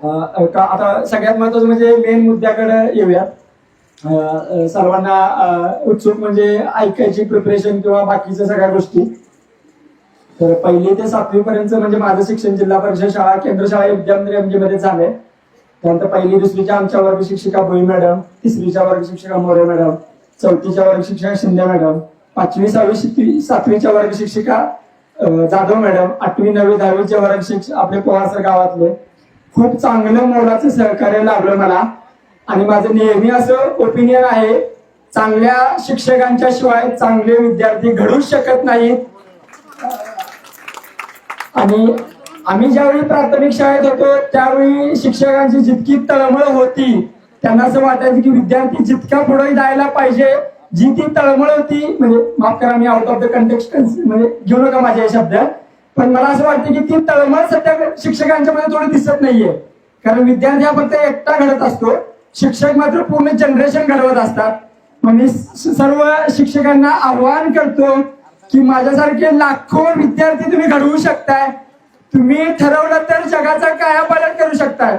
का- आता सगळ्यात महत्वाचं म्हणजे मेन मुद्द्याकडे येऊयात. सर्वांना उत्सुक म्हणजे ऐकायची प्रिपरेशन किंवा बाकीच्या सगळ्या गोष्टी. तर पहिली ते सातवी पर्यंत म्हणजे माझं शिक्षण जिल्हा परिषद शाळा केंद्र शाळा विद्यामंदिरमध्ये झालंय त्यानंतर पहिली दुसरीच्या आमच्या वर्ग शिक्षिका भोई मॅडम तिसरीच्या वर्ग शिक्षिका मोरे मॅडम चौथीच्या वर्ग शिक्षिका शिंदे मॅडम पाचवी सहावी सातवीच्या वर्ग शिक्षिका जाधव मॅडम आठवी नववी दहावीच्या वर्ग शिक्षक आपले पोहासर गावातले. खूप चांगलं मोलाचं सहकार्य लाभलं मला. आणि माझं नेहमी असं ओपिनियन आहे चांगल्या शिक्षकांच्या शिवाय चांगले विद्यार्थी घडूच शकत नाहीत. आणि आम्ही ज्यावेळी प्राथमिक शाळेत होतो त्यावेळी शिक्षकांची जितकी तळमळ होती त्यांना असं वाटायचं की विद्यार्थी जितका पुढे जायला पाहिजे जी ती तळमळ होती म्हणजे माफ करा मी आउट ऑफ द कंटेक्स्ट म्हणजे घेऊ नका माझे हे शब्द पण मला असं वाटतं की ती तळमळ सध्या शिक्षकांच्या मध्ये थोडी दिसत नाहीये. कारण विद्यार्थी हा फक्त एकटा घडत असतो. शिक्षक मात्र पूर्ण जनरेशन घडवत असतात. म्हणजे मग मी सर्व शिक्षकांना आव्हान करतो की माझ्यासारखे लाखो विद्यार्थी तुम्ही घडवू शकताय. तुम्ही ठरवलं तर जगाचा कायापालट करू शकताय.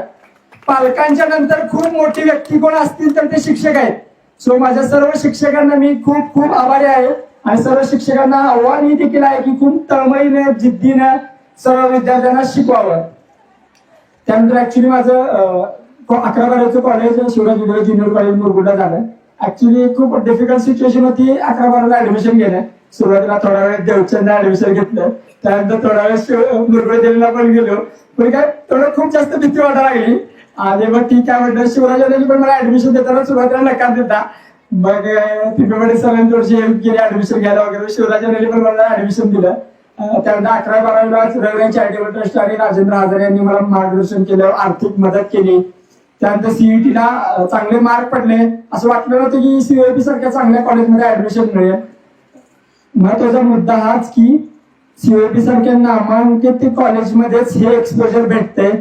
पालकांच्या नंतर खूप मोठी व्यक्ती कोण असतील तर ते शिक्षक आहेत. सो माझ्या सर्व शिक्षकांना मी खूप खूप आभारी आहे. आणि सर्व शिक्षकांना आव्हान ही देखील आहे की खूप तळमळीने जिद्दीनं सर्व विद्यार्थ्यांना शिकवावं. त्यानंतर ऍक्च्युली माझं अं, अकरा बाराचं कॉलेज शिवराज विद्यालय ज्युनियर कॉलेज मुरगुडा झालं. ऍक्च्युली खूप डिफिकल्ट सिच्युएशन होती अकरा बाराला ऍडमिशन घेणं. सुरुवातीला थोडा वेळ देवचंदला ऍडमिशन घेतलं. त्यानंतर थोडा वेळ शिव- मुरगुडा देवीला पण गेलो. पण काय थोडं खूप जास्त भीती वाटायला लागली. आणि मग ठीक आहे म्हटलं शिवराज पण मला ऍडमिशन देताना सुरुवातीला नकार देता. मग तिकडे सगळ्यांनी थोडीशी हेल्प केली ऍडमिशन घ्यायला वगैरे शिवराज पण मला ऍडमिशन दिलं. त्यानंतर अकरा बारावीला रविवारी चॅरिटेबल ट्रस्ट आणि राजेंद्र हजारे यांनी मला मार्गदर्शन केलं आर्थिक मदत केली. त्यानंतर सीईटीला चांगले मार्क पडले. असं वाटलं नव्हतं की सीओपी सारख्या चांगल्या कॉलेजमध्ये ऍडमिशन मिळेल. महत्त्वाचा मुद्दा हाच की सीओपी सारख्या नामांकित कॉलेजमध्येच हे एक्सपोजर भेटते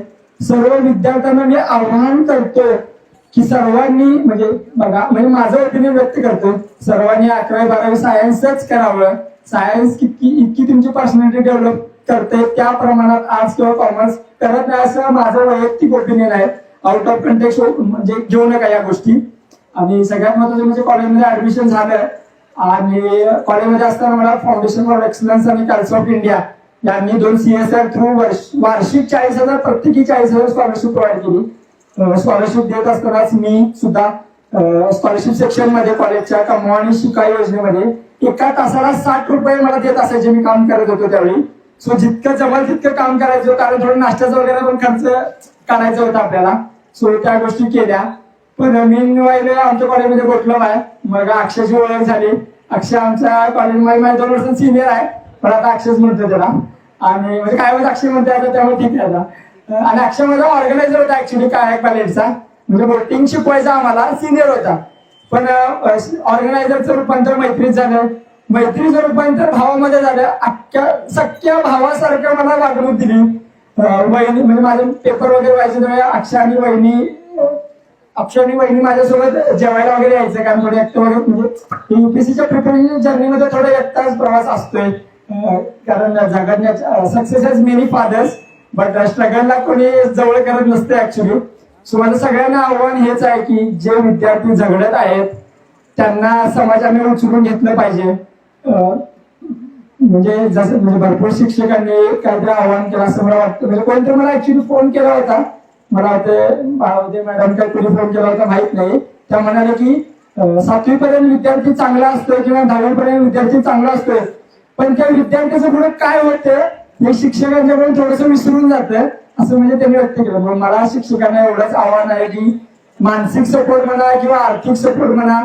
सर्व विद्यार्थ्यांना मी आव्हान करतो की सर्वांनी म्हणजे बघा म्हणजे माझं ओपिनियन व्यक्त करतो. सर्वांनी अकरावी बारावी सायन्सच करावं. सायन्स किती इतकी तुमची पर्सनॅलिटी डेव्हलप करते. त्या प्रमाणात आर्ट्स किंवा कॉमर्स करत नाही असं माझं वैयक्तिक ओपिनियन आहे. आउट ऑफ कंटेक्स म्हणजे घेऊ नका या गोष्टी. आणि सगळ्यात महत्वाचं म्हणजे कॉलेजमध्ये ऍडमिशन झालं. आणि कॉलेजमध्ये असताना मला फाउंडेशन फॉर एक्सलन्स आणि कल्स ऑफ इंडिया यांनी दोन सीएसआर थ्रू वार्षिक चाळीस हजार प्रत्येकी चाळीस हजार स्कॉलरशिप प्रोव्हाइड केली. स्कॉलरशिप देत असतानाच मी सुद्धा स्कॉलरशिप सेक्शनमध्ये कॉलेजच्या कमवा आणि शिका योजनेमध्ये एका तासाला साठ रुपये मला देत असायचे मी काम करत होतो त्यावेळी. सो जितकं जवळ तितकं काम करायचं. कारण थोडं नाश्त्याचा वगैरे पण खर्च करायचं होता आपल्याला. सो त्या गोष्टी केल्या. पण मी वगैरे आमच्या कॉलेजमध्ये बोटलो आहे मग अक्षयची ओळख झाली. अक्षय आमच्या कॉलेजमध्ये माझ्या दोन वर्ष सिनियर आहे. पण आता अक्षयच म्हणतो त्याला. आणि म्हणजे काय वेळेस अक्षय म्हणते आता त्यामुळे ठीक आहे आता. आणि अक्षय माझा ऑर्गनायझर होता ऍक्च्युली काय कॉलेजचा म्हणजे बोटिंग शिकवायचा आम्हाला सिनियर होता. पण ऑर्गनायझरचं रूपांतर मैत्रीत झालं. मैत्रीचं रूपांतर भावामध्ये झालं. अख्ख्या सख्या भावासारखं मला वागणूक दिली. वहिनी म्हणजे माझे पेपर वगैरे व्हायचे तेव्हा अक्षय आणि वहिनी अक्षय आणि वहिनी माझ्यासोबत जेवायला वगैरे यायचं कारण थोडे एकटं वगैरे म्हणजे युपीसीच्या प्रिपरेशन जर्नीमध्ये थोडा एकटाच प्रवास असतोय. कारण जगण्याच्या success has many fathers but स्ट्रगलला कोणी जवळ करत नसते ऍक्च्युली सो माझं सगळ्यांना आव्हान हेच आहे की जे विद्यार्थी झगडत आहेत त्यांना समाजाने उचलून घेतलं पाहिजे. म्हणजे जसं म्हणजे भरपूर शिक्षकांनी काहीतरी आव्हान केलं असं मला वाटतं. म्हणजे कोणतरी मला ऍक्च्युली फोन केला होता. मला वाटतं मॅडम काही फोन केला होता माहीत नाही. त्या म्हणाले की सातवी पर्यंत विद्यार्थी चांगला असतोय किंवा दहावी पर्यंत विद्यार्थी चांगला असतोय. पण त्या विद्यार्थ्याचं पुढे काय होतं? हे शिक्षकांच्याकडून थोडस विसरून जातं असं म्हणजे त्यांनी व्यक्त केलं. मग मला शिक्षकांना एवढंच आव्हान आहे की मानसिक सपोर्ट म्हणा किंवा आर्थिक सपोर्ट म्हणा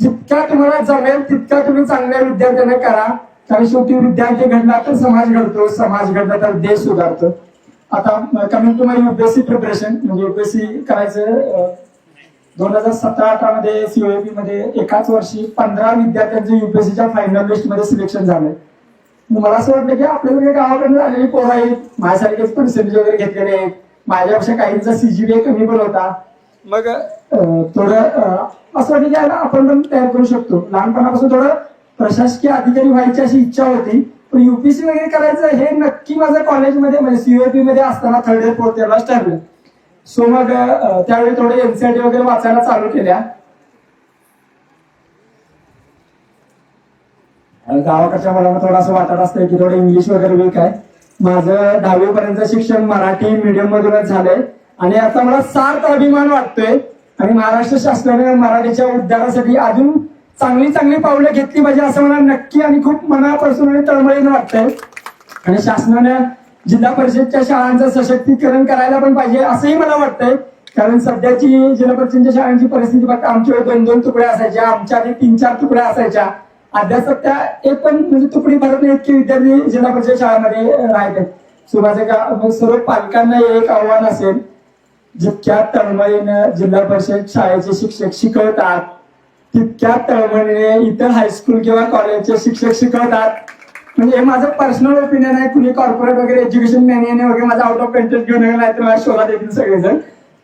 जितका तुम्हाला जमेल तितका तुम्ही चांगल्या विद्यार्थ्यांना करा. कारण शेवटी विद्यार्थी घडला तर समाज घडतो. समाज घडला तर देश सुधारतो. आता coming to my UPSC preparation म्हणजे युपीएससी करायचं दोन हजार सतरा अठरा मध्ये सीओएपी मध्ये एकाच वर्षी पंधरा विद्यार्थ्यांचे युपीएससीच्या फायनल लिस्टमध्ये सिलेक्शन झालंय. मला असं वाटलं की आपल्याकडे गावाकडनं आलेली पोरं आहेत. माझ्यासारखेच पर्सेंटेज वगैरे घेतलेले आहेत माझ्यापेक्षा काहींचा सीजीपीए कमी पण होता. मग? अं, थोडं अं, असं वाटलं की आपण पण तयार करू शकतो. लहानपणापासून थोडं प्रशासकीय अधिकारी व्हायची अशी इच्छा होती. पण युपीसी वगैरे करायचं हे नक्की माझं कॉलेजमध्ये म्हणजे सीओपी मध्ये असताना थर्ड इयर फोर्थ इयरलाच ठरलं. सो मग अं, त्यावेळी थोडे एनसीआरटी वगैरे वाचायला चालू केल्या. गावाकडच्या मुलांना थोडं वाटत असतं की थोडं इंग्लिश वगैरे वीक आहे. माझं दहावी पर्यंत शिक्षण मराठी मीडियम मधूनच झालंय. आणि आता मला सार्थ अभिमान वाटतोय. आणि महाराष्ट्र शासनाने मराठीच्या उद्धारासाठी अजून चांगली चांगली पावलं घेतली पाहिजे असं मला नक्की आणि खूप मनापासून आणि तळमळीनं वाटतंय. आणि शासनाने जिल्हा परिषदच्या शाळांचं सशक्तीकरण करायला पण पाहिजे असंही मला वाटतंय. कारण सध्याची जिल्हा परिषदच्या शाळांची परिस्थिती फक्त आमच्या दोन दोन तुकड्या असायच्या आमच्या आधी तीन चार तुकड्या असायच्या. अभ्यासात त्या एक पण म्हणजे तुकडी भरत नाही इतके विद्यार्थी जिल्हा परिषद शाळेमध्ये राहिले सो माझ्या सर्व पालकांना एक आव्हान असेल जितक्या तळमळीनं जिल्हा परिषद शाळेचे शिक्षक शिकवतात तितक्या तळमळीने इतर हायस्कूल किंवा कॉलेजचे शिक्षक शिकवतात. म्हणजे हे माझं पर्सनल ओपिनियन आहे कुणी कॉर्पोरेट वगैरे एज्युकेशन मॅन्युअल वगैरे माझा आउट ऑफ कंटेंट घेऊन नाही तर मला शोधात येतील सगळेजण.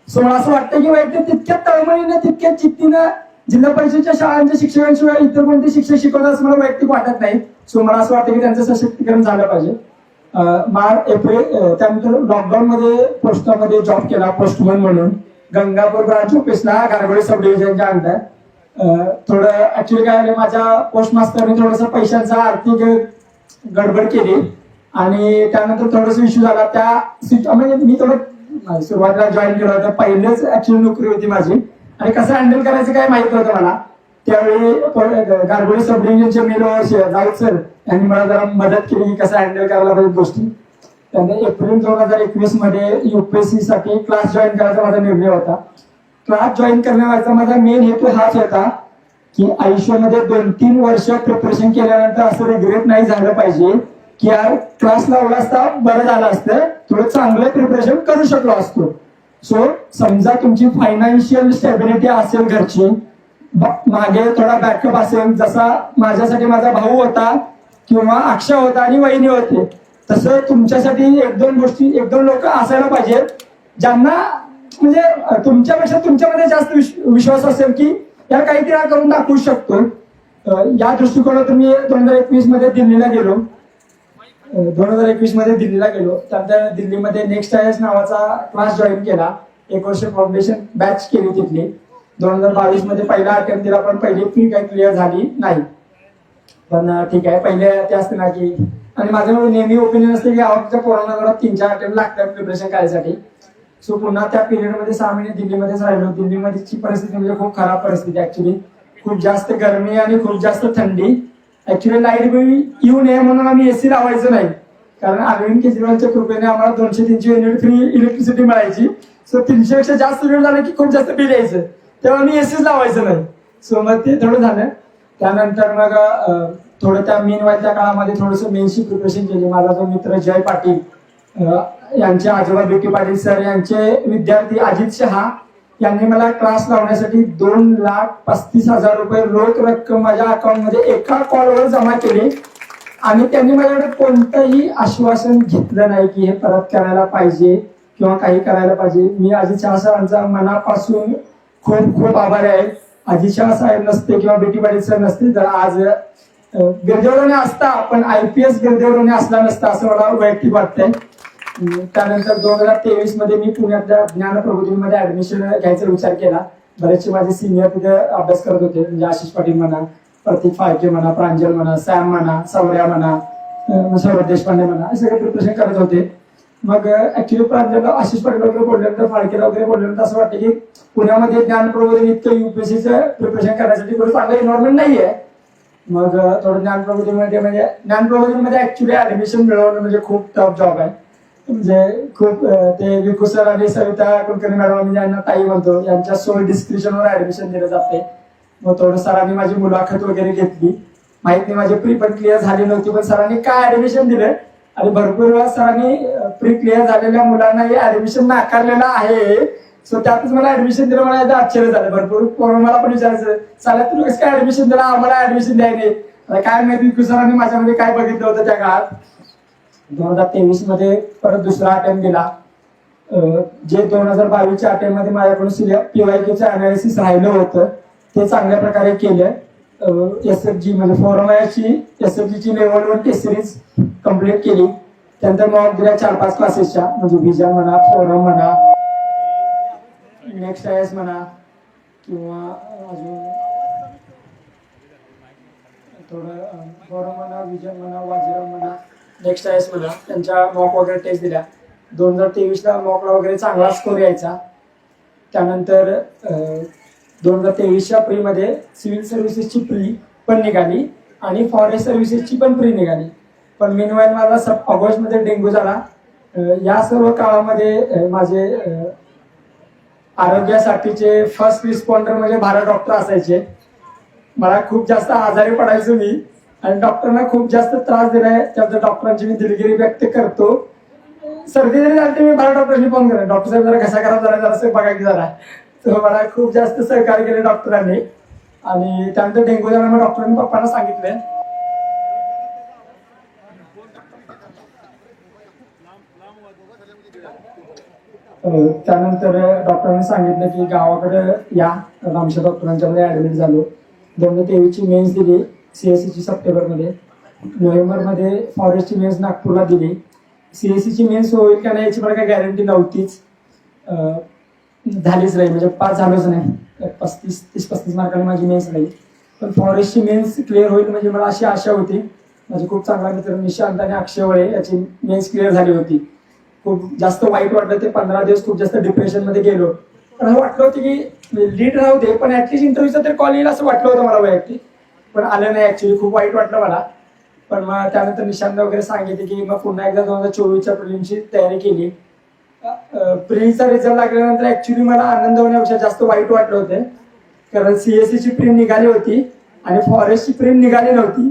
सो मला असं वाटतं की वाईट तितक्या तळमळीनं तितक्या चित्तीनं जिल्हा परिषदच्या शाळांच्या शिक्षकांशिवाय इतर कोणते शिक्षक शिकवतात असं मला वैयक्तिक वाटत नाही. सो मला असं वाटतं की त्यांचं सशक्तीकरण झालं पाहिजे. मार्च एप्रिल त्यानंतर लॉकडाऊन मध्ये पोस्टामध्ये जॉब केला पोस्टमन म्हणून. गंगापूर ब्रांच ऑफिसला गारगोळी सब डिव्हिजनच्या अंडर थोडं ऍक्च्युली काय झालं माझ्या पोस्ट मास्तरने थोडस पैशांचा आर्थिक गडबड केली. आणि त्यानंतर थोडस इश्यू झाला. त्या म्हणजे मी थोडं सुरुवातीला जॉईन केलं होतं. पहिलेच ऍक्च्युअली नोकरी होती माझी. आणि कसं हँडल करायचं काय माहीत नव्हतं मला. त्यावेळी गारगोळी सब डिव्हिजनचे मेलो राऊत सर यांनी मला जरा मदत केली की कसं हँडल करायला पाहिजे गोष्टी. त्याने एप्रिल दोन हजार एकवीसमध्ये युपीएससी साठी क्लास जॉईन करायचा माझा निर्णय होता. क्लास जॉईन करण्याचा माझा मेन हेतू हाच होता की आयुष्यामध्ये दोन तीन वर्ष प्रिपरेशन केल्यानंतर असं रिग्रेट नाही झालं पाहिजे की यार क्लास लावला असता बरं झालं असतं. थोडं चांगलं प्रिपरेशन करू शकलो असतो. सो समजा तुमची फायनान्शियल स्टेबिलिटी असेल घरची मागे थोडा बॅकअप असेल जसा माझ्यासाठी माझा भाऊ होता किंवा अक्षय होता आणि वहिनी होते तसं तुमच्यासाठी एक दोन गोष्टी एक दोन लोक असायला पाहिजेत ज्यांना म्हणजे तुमच्यापेक्षा तुमच्यामध्ये जास्त विश- विश्वास असेल की या काहीतरी करून दाखवू शकतो. या दृष्टिकोनातून मी दोन हजार एकवीसमध्ये दिल्लीला गेलो. दोन हजार एकवीसमध्ये दिल्लीला गेलो. त्यानंतर दिल्लीमध्ये नेक्स्ट आयएस नावाचा क्लास जॉईन केला. एक वर्ष फाउंडेशन बॅच केली तिथली. दोन हजार बावीसमध्ये पहिला अटेम्प्ट दिला पण पहिली फी काही क्लिअर झाली नाही. पण ठीक आहे. पहिले ते असते ना की आणि माझं नेहमी ओपिनियन असते की आवडच्या कोरोना तीन चार अटेम्प्ट लागतात प्रिपरेशन करायसाठी. सो पुन्हा त्या पिरियडमध्ये सहा महिने दिल्लीमध्येच राहिलो. दिल्लीमध्येची परिस्थिती म्हणजे खूप खराब परिस्थिती ऍक्च्युली खूप जास्त गरमी आणि खूप जास्त थंडी. ऍक्च्युली लाइट बिल येऊ नये म्हणून आम्ही एसी लावायचं नाही. कारण अरविंद केजरीवालच्या कृपेने आम्हाला दोनशे तीनशे युनिट फ्री इलेक्ट्रिसिटी मिळायची. सो तीनशे पेक्षा जास्त युनिट झालं की खूप जास्त बिल यायचं. तेव्हा आम्ही एसीच लावायचं नाही. सो मग ते थोडं झालं. त्यानंतर मग थोडं त्या मेन त्या काळामध्ये थोडंसं मेनशी प्रिपरेशन केली. माझा जो मित्र जय पाटील यांचे आजोबा बीटी पाटील सर यांचे विद्यार्थी अजित शहा यांनी मला क्लास लावण्यासाठी दोन लाख पस्तीस हजार रुपये रोख रक्कम माझ्या अकाउंटमध्ये एका कॉलवर जमा केली. आणि त्यांनी माझ्याकडे कोणतंही आश्वासन घेतलं नाही की हे परत करायला पाहिजे किंवा काही करायला पाहिजे. मी अजित शहा सरांचा मनापासून खूप खूप आभारी आहे. अजित शहा साहेब नसते किंवा बेटी पाटील सर नसते तर आज गिरदेवरोने असता पण आय पी एस गिरदेवरोने असला नसता असं मला वैयक्तिक वाटतंय. त्यानंतर दोन हजार तेवीसमध्ये मी पुण्यातल्या ज्ञान प्रबोधिनीमध्ये ऍडमिशन घ्यायचा विचार केला. बरेचसे माझे सिनियर तिथे अभ्यास करत होते. म्हणजे आशिष पाटील म्हणा प्रतीक फाळके म्हणा प्रांजल म्हणा सॅम म्हणा सौर्या म्हणा अं, सौरभ देशपांडे म्हणा हे सगळे प्रिपरेशन करत होते. मग ऍक्च्युली प्रांजल आशिष पाटील वगैरे बोलल्यानंतर फाळकेला वगैरे बोलल्यानंतर असं वाटतं की पुण्यामध्ये ज्ञान प्रबोधिनी इतकं युपीएससीचं प्रिपरेशन करण्यासाठी थोडं चांगलं एन्व्हायरमेंट नाहीये. मग थोडं ज्ञान प्रबोधीमध्ये म्हणजे ज्ञान प्रबोधीमध्ये ऍक्च्युली ऍडमिशन मिळवणं म्हणजे खूप टफ जॉब आहे. म्हणजे खूप ते विकू सर आणि सविता कुलकर्णी मॅडम आम्ही ज्यांना ताई म्हणतो यांच्या सोल डिस्क्रिप्शनवर ऍडमिशन दिलं जाते मग थोडं सरांनी माझी मुलाखत वगैरे घेतली. माहीत नाही माझी प्री पण क्लिअर झाली नव्हती पण सरांनी काय ऍडमिशन दिलं? आणि भरपूर वेळा सरांनी प्री क्लिअर झालेल्या मुलांना हे ऍडमिशन नाकारलेलं आहे. सो त्यातच मला ऍडमिशन दिलं मला एकदा आश्चर्य झालं. भरपूर कोण मला पण विचारायचं चालत तुला कसं काय ऍडमिशन दिलं? आम्हाला ऍडमिशन द्यायने काय माहिती विकू सरांनी माझ्यामध्ये काय बघितलं होतं त्या काळात? दोन हजार तेवीसमध्ये परत दुसरा अटेम्प्ट दिला जे दोन हजार बावीसच्या अटेम्प्टमध्ये माझ्याकडून पीवायकेचं अनालिसिस राहिलं होतं ते चांगल्या प्रकारे केलं. एस एफ जी म्हणजे फोरमायाची एस एफ ची level one test series complete केली. त्यानंतर मग दिल्या चार पाच क्लासेसच्या म्हणजे विजन म्हणा फोरम म्हणा नेक्स्ट आय एस म्हणा किंवा अजून थोडं फोरम म्हणा विजय म्हणा वाजीराव म्हणा. नेक्स्ट आय एस त्यांच्या मॉक वगैरे टेस्ट दिल्या. दोन हजार तेवीसला मॉकला वगैरे चांगला स्कोर यायचा. त्यानंतर दोन हजार तेवीसच्या प्रीमध्ये सिव्हिल सर्व्हिसेसची प्री पण निघाली आणि फॉरेस्ट सर्व्हिसेसची पण प्री निघाली. पण मीनवाईल मला सब ऑगस्टमध्ये डेंग्यू झाला. या सर्व काळामध्ये माझे आरोग्यासाठीचे फर्स्ट रिस्पॉन्डर म्हणजे भारत डॉक्टर असायचे. मला खूप जास्त आजारी पडायचो मी. आणि डॉक्टरांना खूप जास्त त्रास दिलाय त्याबद्दल डॉक्टरांची मी दिलगिरी व्यक्त करतो. सर्दी जरी झाली मी भारत डॉक्टरांनी फोन करेन. डॉक्टर साहेब जरा कसा खराब झाला जरा बघा की जरा. तर मला खूप जास्त सहकार्य केले डॉक्टरांनी. आणि त्यानंतर डेंग्यू झाल्यामुळे डॉक्टरांनी पप्पांना सांगितलं. त्यानंतर डॉक्टरांनी सांगितलं की गावाकडे या. आमच्या डॉक्टरांच्यामध्ये ऍडमिट झालो. दोन हजार तेवीसची मेन्स दिली. सीएससीची सप्टेंबरमध्ये. नोव्हेंबरमध्ये फॉरेस्टची मेन्स नागपूरला दिली. सीएससीची मेन्स होईल का नाही याची मला काही गॅरंटी नव्हतीच. झालीच नाही. म्हणजे पास झालोच नाही. पस्तीस तीस पस्तीस मार्काने माझी मेन्स नाही पण फॉरेस्टची मेन्स क्लिअर होईल म्हणजे मला अशी आशा होती. माझी खूप चांगला मित्र निशांत आणि अक्षयवळे याची मेन्स क्लिअर झाली होती. खूप जास्त वाईट वाटलं ते पंधरा दिवस खूप जास्त डिप्रेशनमध्ये गेलो. पण असं वाटलं होतं की लीड राहू दे पण ऍटलीस्ट इंटरव्ह्यूचा तरी कॉल येईल असं वाटलं होतं मला वैयक्तिक. पण आलं नाही ऍक्च्युली खूप वाईट वाटलं मला. पण मग त्यानंतर निशांत वगैरे सांगितले की मग पुन्हा एकदा दोन हजार चोवीसच्या प्रिलिमची तयारी केली. प्रिलिमचा रिझल्ट लागल्यानंतर ऍक्च्युली मला आनंद होण्यापेक्षा जास्त वाईट वाटलं होतं. कारण सीएससीची ची प्रिंट निघाली होती आणि फॉरेस्टची प्रिंट निघाली नव्हती.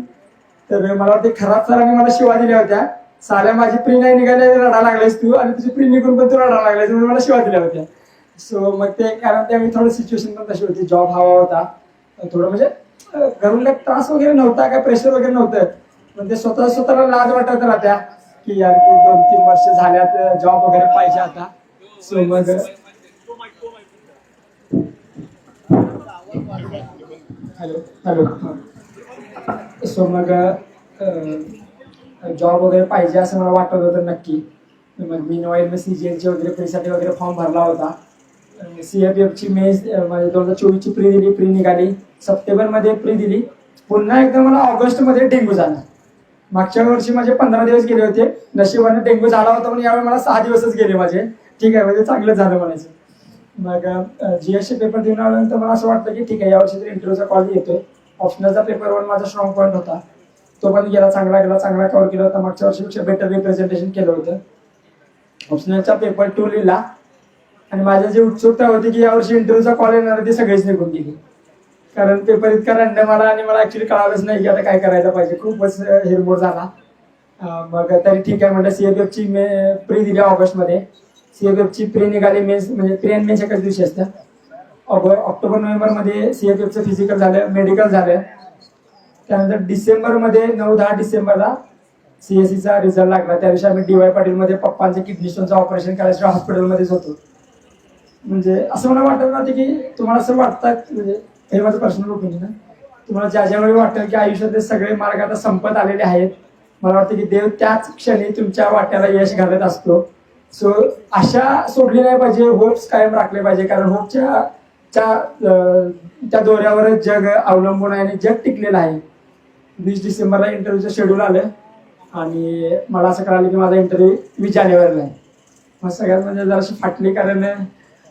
तर मला वाटते खराब सरांनी मला शिवा दिल्या होत्या. साल्या माझी प्री नाही निघाली रडा लागलायस तू आणि तुझी प्री निघून पण तू रडा लागलायस म्हणून मला शिवा दिल्या होत्या. सो मग ते कारण त्यावेळी थोडं सिच्युएशन पण तशी होती. जॉब हवा होता. थोडं म्हणजे घरून त्रास वगैरे नव्हता काय प्रेशर वगैरे नव्हतं. पण ते स्वतः स्वतःला लाज वाटत राहत्या की यार की दोन तीन वर्ष झाल्यात जॉब वगैरे पाहिजे आता. सो मग हॅलो हॅलो. सो मग जॉब वगैरे पाहिजे असं मला वाटत होतं नक्की. मग मी नोएल मी सी जी एलचे वगैरे प्रीसाठी वगैरे फॉर्म भरला होता. सी एफ एफची म्हणजे दोन हजार चोवीसची प्री दिली प्री निघाली. सप्टेंबरमध्ये प्री दिली. पुन्हा एकदा मला ऑगस्टमध्ये डेंग्यू झाला. मागच्या वर्षी माझे पंधरा दिवस गेले होते. नशिबाने डेंग्यू झाला होता पण यावेळी मला सहा दिवसच गेले माझे. ठीक आहे म्हणजे चांगलं झालं म्हणायचं. मग जीएसचे पेपर देऊन आल्यानंतर मला असं वाटलं की ठीक आहे यावर्षी तर इंटरव्ह्यूचा कॉल येतोय. ऑप्शनलचा पेपर वन माझा स्ट्रॉंग पॉईंट होता. तो पण गेला चांगला गेला चांगला कव्हर केला होता. मागच्या वर्षीपेक्षा बेटर रिप्रेझेंटेशन केलं होतं. ऑप्शनलचा पेपर टू लिहिला. आणि माझ्या जी उत्सुकता होती की यावर्षी इंटरव्ह्यूचा कॉल येणार ती सगळीच निघून गेली. कारण पेपर इतका रंडम आला आणि मला ऍक्च्युली कळालंच नाही की आता काय करायला पाहिजे. खूपच हिरमोड झाला. मग तरी ठीक आहे म्हटलं सीएफएफची मे प्री दिली ऑगस्टमध्ये. सीएफएफ ची प्री निघाली मेन्स म्हणजे प्री आणि मेन्स एकाच दिवशी असतं. ऑग- ऑक्टोबर नोव्हेंबरमध्ये सीएफएफचं फिजिकल झालं मेडिकल झालं. त्यानंतर डिसेंबरमध्ये नऊ दहा डिसेंबरला सीएससीचा रिझल्ट लागला. त्या दिवशी आम्ही डीवाय पाटीलमध्ये पप्पांचं किडनी स्टोनचं ऑपरेशन करायचं हॉस्पिटलमध्येच होतो. म्हणजे असं मला वाटत नव्हतं की तुम्हाला असं वाटतात म्हणजे हे माझं पर्सनल ओपिनियन तुम्हाला ज्या ज्यावेळी वाटेल की आयुष्यातले सगळे मार्ग आता संपत आलेले आहेत मला वाटतं की देव त्याच क्षणी तुमच्या वाट्याला यश घालत असतो. सो आशा सोडली नाही पाहिजे होप्स कायम राखले पाहिजे कारण होपच्या त्या त्या दोऱ्यावरच जग अवलंबून आहे आणि जग टिकलेलं आहे. वीस डिसेंबरला इंटरव्ह्यूचं शेड्यूल आलं आणि मला असं कळालं की माझा इंटरव्ह्यू वीस जानेवारीला आहे. मग सगळ्यात म्हणजे जराशी फाटली कारण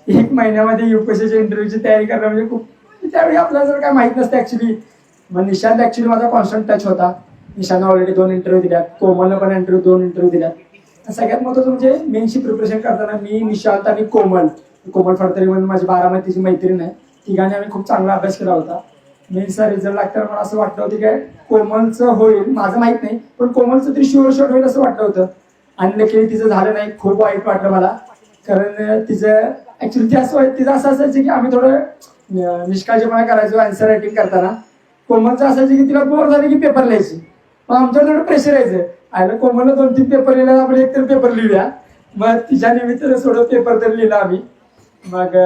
एक महिन्यामध्ये युपीएससीच्या इंटरव्ह्यूची तयारी करणं म्हणजे खूप त्यावेळी आपल्याला जर काय माहीत नसतं ऍक्च्युली मग निशांत ऍक्च्युली माझा कॉन्स्टंट टच होता. निशांत ऑलरेडी दोन इंटरव्ह्यू दिल्यात. कोमलनं पण इंटरव्ह्यू दोन इंटरव्ह्यू दिल्यात. सगळ्यात महत्वाचं म्हणजे मेनशी प्रिपरेशन करताना मी निशांत आणि कोमल. कोमल फडतरी म्हणून माझी बारामतीची मैत्रीण आहे. तिघांनी आम्ही खूप चांगला अभ्यास केला होता. मेन्सचा रिझल्ट लागताना मला असं वाटलं होतं काय कोमलचं होईल. माझं माहीत नाही पण कोमलचं तरी शुअर शॉट होईल असं वाटलं होतं. आणि नक्की तिचं झालं नाही खूप वाईट वाटलं मला. कारण तिचं ऍक्च्युली ते असं तिचं असं असायचं की आम्ही थोडं निष्काळजीपणा करायचो आन्सर रायटिंग करताना. कोमलचं असायचं की तिला बोर झाली की पेपर लिहायची. मग आमच्यावर थोडं प्रेशर यायचं. आयला कोमलला दोन तीन पेपर लिहिला आपण एक तर पेपर लिहूया. मग तिच्या निमित्तानं थोडं पेपर तर लिहिला आम्ही. मग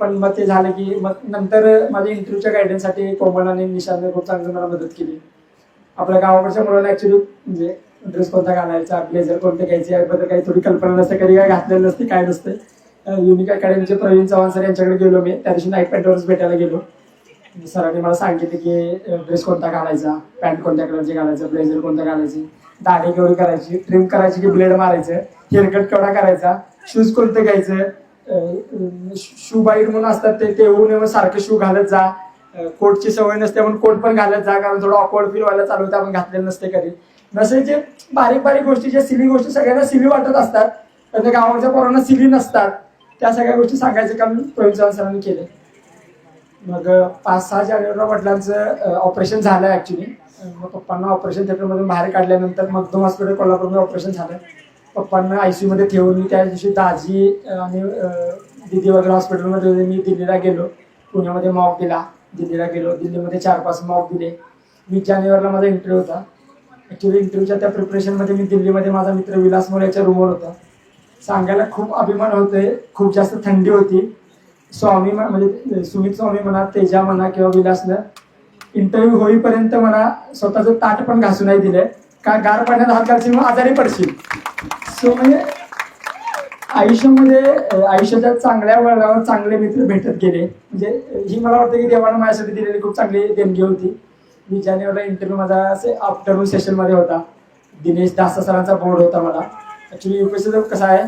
पण मग ते झालं की मग नंतर माझ्या इंटरव्ह्यूच्या गायडन्ससाठी कोमल आणि निशांतने खूप चांगली मला मदत केली. आपल्या गावाकडच्या मुलांना ऍक्च्युली म्हणजे ड्रेस कोणता घालायचा ब्लेझर कोणते घ्यायचे याबद्दल काही थोडी कल्पना नसते कधी काय घातलेलं नसते काय नसते. युनिक अकॅडमीचे प्रवीण चव्हाण सर यांच्याकडे गेलो मी. त्या दिवशी नाईट पॅन्टवरच भेटायला गेलो. म्हणजे सरांनी मला सांगितलं की ड्रेस कोणता घालायचा? पॅन्ट कोणत्या कलरची घालायचं? ब्लेझर कोणता घालायची? दाढी केवढी करायची? ट्रिम करायची की ब्लेड मारायचं? हेअरकट केवढा करायचा? शूज कोणते घ्यायचं? शू बाईट म्हणून असतात ते ते होऊ नये सारखे शू घालत जा. कोटची सवय नसते म्हणून कोट पण घालत जा. कारण थोडं ऑकवर्ड फील व्हायला चालू होतं आपण घातलेलं नसते कधी. नसे जे बारीक बारीक गोष्टी ज्या सिली गोष्टी सगळ्यांना सिली वाटत असतात. पण त्या गावाच्या पोरांना सिली नसतात. त्या सगळ्या गोष्टी सांगायचं काम प्रवीण चव्हाण सरांनी केले मग पाच सहा जानेवारीला वडिलांचं ऑपरेशन झालं ॲक्च्युली मग पप्पांना ऑपरेशन थिएटरमधून बाहेर काढल्यानंतर मगदूम हॉस्पिटल कोल्हापूरमध्ये ऑपरेशन झालं. पप्पांना आय सीयूमध्ये ठेवून मी त्या दिवशी दाजी आणि दिदी वगैरे हॉस्पिटलमध्ये मी दिल्लीला गेलो. पुण्यामध्ये मॉक दिला. दिल्लीला गेलो. दिल्लीमध्ये चार पाच मॉक दिले. वीस जानेवारीला माझा इंटरव्ह्यू होता. ॲक्च्युली इंटरव्ह्यूच्या त्या प्रिपरेशनमध्ये मी दिल्लीमध्ये माझा मित्र विलास मोर याच्या रूमवर होता. सांगायला खूप अभिमान होतोय. खूप जास्त थंडी होती. स्वामी म्हणजे सुमित स्वामी म्हणा तेजा म्हणा किंवा विलासनं इंटरव्ह्यू होईपर्यंत मला स्वतःचं ताट पण घासू नाही दिलंय. का गार पाण्यात हात घालशील मग आजारी पडशील. सो म्हणजे आयुष्यामध्ये आयुष्याच्या चांगल्या वर्गावर चांगले मित्र भेटत गेले. म्हणजे ही मला वाटतं की देवानं माझ्यासाठी दिलेली खूप चांगली देणगी होती. मी जानेवारीला इंटरव्ह्यू माझा असे आफ्टरनून सेशनमध्ये होता. दिनेश दास सरांचा बोर्ड होता मला. ॲक्च्युली युपीएससीचं कसं आहे?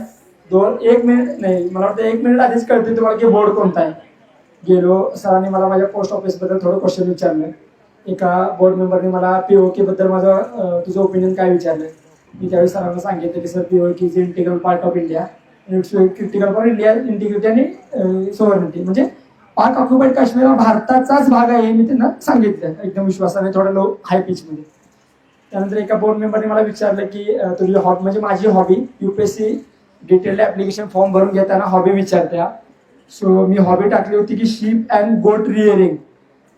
दोन एक मिनिट नाही मला वाटतं एक मिनिट आधीच कळते तुम्हाला की बोर्ड कोणता आहे. गेलो सरांनी मला माझ्या पोस्ट ऑफिसबद्दल थोडं क्वेश्चन विचारलं. एका बोर्ड मेंबरने मला पीओके बद्दल माझं तुझं ओपिनियन काय विचारलं? मी त्यावेळी सरांना सांगितलं की sir PoK is integral part of India it's critical for India integrity आणि सोवर्निटी म्हणजे पाक ऑक्युपाईड काश्मीर हा भारताचाच भाग आहे हे मी त्यांना सांगितलं. एकदम विश्वासाने थोडं लो हाय पिचमध्ये त्यानंतर एका बोर्ड मेंबरने मला विचारलं की तुझी हॉबी म्हणजे माझी hobby UPSC detail application form भरून घेताना हॉबी विचारत्या. सो मी हॉबी टाकली होती की शिप अँड गोट रिअरिंग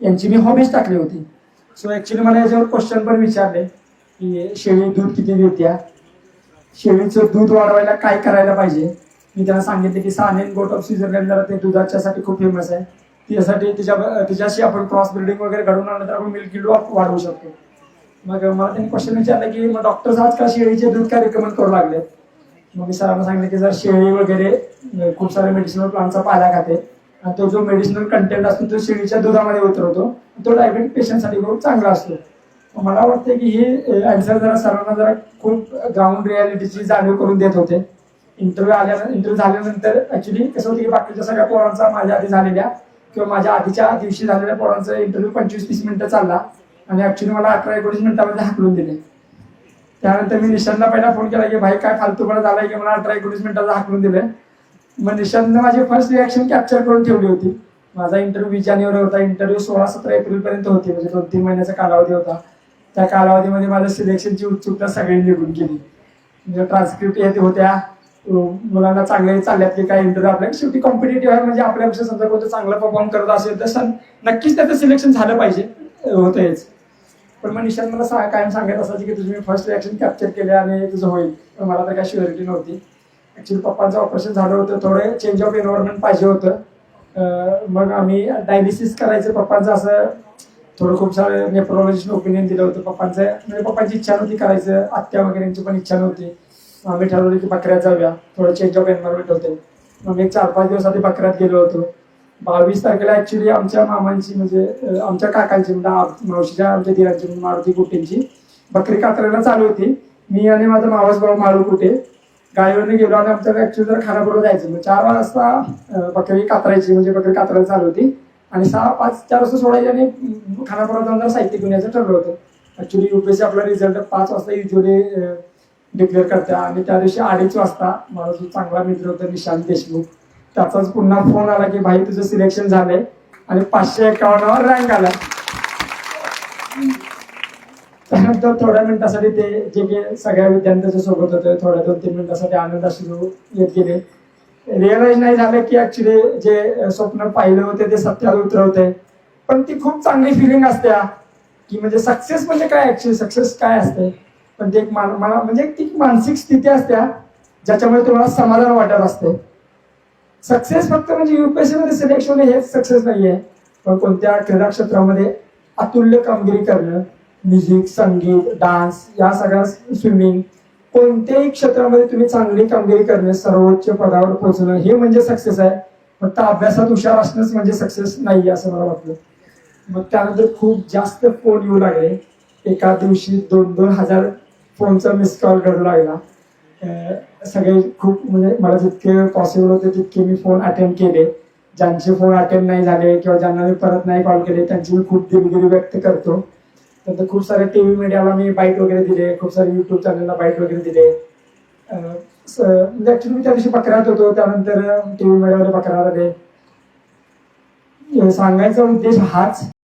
यांची मी हॉबीज टाकली होती. सो ॲक्च्युली मला याच्यावर क्वेश्चन पण विचारले की शेळी दूध किती देत्या? शेळीचं दूध वाढवायला काय करायला पाहिजे? मी त्यांना सांगितले की सानेन गोट ऑफ स्वित्झर्लंड जरा ते दुधाच्यासाठी खूप फेमस आहे. त्यासाठी तिच्या तिच्याशी आपण क्रॉस बिल्डिंग वगैरे घडवून आणलं तर आपण मिल्क किलो वाढवू शकतो. मग मला त्यांनी क्वेश्चन विचारलं की मग डॉक्टर्स आजकाल शेळीचे दूध काय रिकमेंड करू लागले? मग मी सरांना सांगितलं की जर शेळी वगैरे खूप सारे मेडिसिनल प्लांटचा पाला खाते आणि तो जो मेडिसिनल कंटेंट असतो तो शेळीच्या दुधामध्ये उतरवतो तो डायबिटिक पेशंटसाठी खूप चांगला असतो. मला वाटतं की हे अँसर जरा सरांना जरा खूप ग्राउंड रियालिटीची जाणीव करून देत होते. इंटरव्ह्यू आल्या इंटरव्ह्यू झाल्यानंतर ऍक्च्युली कसं होतं की बाकीच्या सगळ्या पोरांचा माझ्या आधी झालेल्या किंवा माझ्या आधीच्या दिवशी झालेल्या पोरांचा इंटरव्ह्यू पंचवीस तीस मिनिटं चालला. आणि ऍक्च्युली मला अठरा एकोणीस मिनिटामध्ये हाकलून दिले. त्यानंतर मी निशांतला पहिला फोन केला की भाई काय फालतूपणा झालाय की? मला अठरा एकोणीस मिनिटाचा हाकलून दिले. मग निशांतनं माझी फर्स्ट रिॲक्शन कॅप्चर करून ठेवली होती. माझा इंटरव्ह्यू वीस जानेवारी होता. इंटरव्ह्यू सोळा सतरा एप्रिलपर्यंत होती. म्हणजे दोन तीन महिन्याचा कालावधी होता. त्या कालावधीमध्ये माझ्या सिलेक्शनची उत्सुकता सगळी निघून गेली. म्हणजे ट्रान्सक्रिप्ट येत होत्या. मुलांना चांगले चालल्यात की काय इंटरव्ह्यू आपल्या शेवटी कॉम्पिटेटिव्ह आहे. म्हणजे आपल्यापेक्षा समजा कोणतं चांगलं परफॉर्म करत असेल तर नक्कीच त्याचं सिलेक्शन झालं पाहिजे. होतं होतंच पण मग निशांत मला सा- कायम सांगत असायचं की तुझी मी फर्स्ट रिॲक्शन कॅप्चर केले आणि तुझं होईल. पण मला तर काही शुअरिटी नव्हती. ॲक्च्युली पप्पांचं ऑपरेशन झालं होतं थोडं चेंज ऑफ एन्व्हायरमेंट पाहिजे होतं. मग आम्ही डायलिसिस करायचं पप्पांचं असं थोडं खूप सारं नेफ्रोलॉजिस्टने ओपिनियन दिलं होतं. पप्पांचं म्हणजे पप्पांची इच्छा नव्हती करायचं आत्या वगैरेंची पण इच्छा नव्हती. आम्ही ठरवलं की बकऱ्यात जाऊया थोडं चेंज ऑफ एन्व्हायरमेंट होते. मग मी एक चार पाच दिवस आधी बकऱ्यात गेलो होतो. बावीस तारखेला ऍक्च्युली आमच्या मामांची म्हणजे आमच्या काकांची म्हणजे मावशीच्या आमच्या दिरांची म्हणजे मारुती कुटेंची बकरी कातरायला चालू होती. मी आणि माझा मावस भाऊ मारू कुटे गाडीवरने गेलो आणि आमच्या ऍक्च्युली जर खानापूरला जायचं मग चार वाजता बकरी कातरायची म्हणजे बकरी कातरायला चालू होती. आणि सहा पाच चार वाजता सोडायची आणि खानापुरात जाऊन साहित्य घेऊन यायचं ठरलं होतं. ऍक्च्युली युपीएससी आपला रिझल्ट पाच वाजता युजली डिक्लेअर करत्या. आणि त्या दिवशी अडीच वाजता माझा जो चांगला मित्र होता निशांत देशमुख त्याचाच पुन्हा फोन आला की भाई तुझं सिलेक्शन झालंय. आणि पाचशे एकावन्नवर रँक आला. त्यानंतर थोड्या मिनिटासाठी ते जे काही सगळ्या विद्यार्थ्यांच्या सोबत होते थोड्या दोन तीन मिनिटासाठी आनंद असू येत गेले. रिअलाइज नाही झालं की ऍक्च्युली जे स्वप्न पाहिलं होते ते सत्याला उतरवते. पण ती खूप चांगली फिलिंग असते की म्हणजे सक्सेस म्हणजे काय ऍक्च्युली सक्सेस काय असते? पण ते एक मा- म्हणजे ती मानसिक स्थिती असते ज्याच्यामुळे तुम्हाला समाधान वाटत असते. सक्सेस फक्त म्हणजे युपीएससी मध्ये सिलेक्शन हेच सक्सेस नाही आहे पण कोणत्या क्रीडा क्षेत्रामध्ये अतुल्य कामगिरी करणं म्युझिक संगीत डान्स या सगळ्या स्विमिंग कोणत्याही क्षेत्रामध्ये तुम्ही चांगली कामगिरी करणे सर्वोच्च पदावर पोहोचणं हे म्हणजे सक्सेस आहे. फक्त अभ्यासात हुशार असणंच म्हणजे सक्सेस नाही असं मला वाटलं मग त्यानंतर खूप जास्त फोन येऊ लागले. एका दिवशी दोन दोन हजार फोनचा मिस कॉल घडू लागला. सगळे खूप म्हणजे मला जितके पॉसिबल होते तितके मी फोन अटेंड केले. ज्यांचे फोन अटेंड नाही झाले किंवा ज्यांना मी परत नाही कॉल केले त्यांची मी खूप दिलगिरी व्यक्त करतो. नंतर खूप सारे टी व्ही मीडियाला मी बाईट वगैरे दिले खूप सारे युट्यूब चॅनलला बाईट वगैरे दिले. स- म्हणजे ऍक्च्युली मी त्या दिवशी पकडात होतो त्यानंतर टी व्ही मीडियावर पकडात आले. सांगायचा उद्देश हाच